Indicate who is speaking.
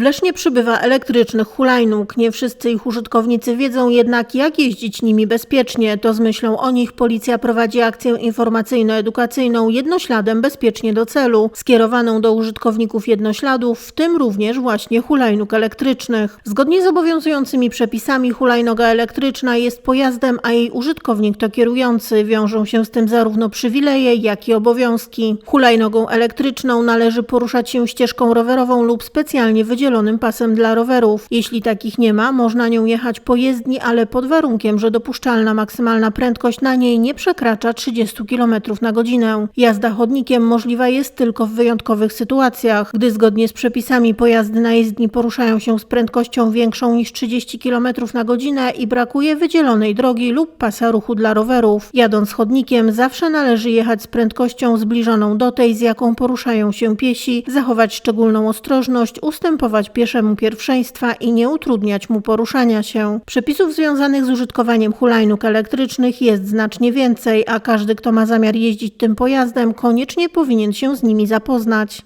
Speaker 1: W Lesznie przybywa elektrycznych hulajnóg. Nie wszyscy ich użytkownicy wiedzą jednak, jak jeździć nimi bezpiecznie. To z myślą o nich policja prowadzi akcję informacyjno-edukacyjną jednośladem bezpiecznie do celu, skierowaną do użytkowników jednośladów, w tym również właśnie hulajnóg elektrycznych. Zgodnie z obowiązującymi przepisami hulajnoga elektryczna jest pojazdem, a jej użytkownik to kierujący. Wiążą się z tym zarówno przywileje, jak i obowiązki. Hulajnogą elektryczną należy poruszać się ścieżką rowerową lub specjalnie wydzielonym pasem dla rowerów. Jeśli takich nie ma, można nią jechać po jezdni, ale pod warunkiem, że dopuszczalna maksymalna prędkość na niej nie przekracza 30 km na godzinę. Jazda chodnikiem możliwa jest tylko w wyjątkowych sytuacjach, gdy zgodnie z przepisami pojazdy na jezdni poruszają się z prędkością większą niż 30 km na godzinę i brakuje wydzielonej drogi lub pasa ruchu dla rowerów. Jadąc chodnikiem zawsze należy jechać z prędkością zbliżoną do tej, z jaką poruszają się piesi, zachować szczególną ostrożność, ustępować pieszemu pierwszeństwa i nie utrudniać mu poruszania się. Przepisów związanych z użytkowaniem hulajnóg elektrycznych jest znacznie więcej, a każdy, kto ma zamiar jeździć tym pojazdem, koniecznie powinien się z nimi zapoznać.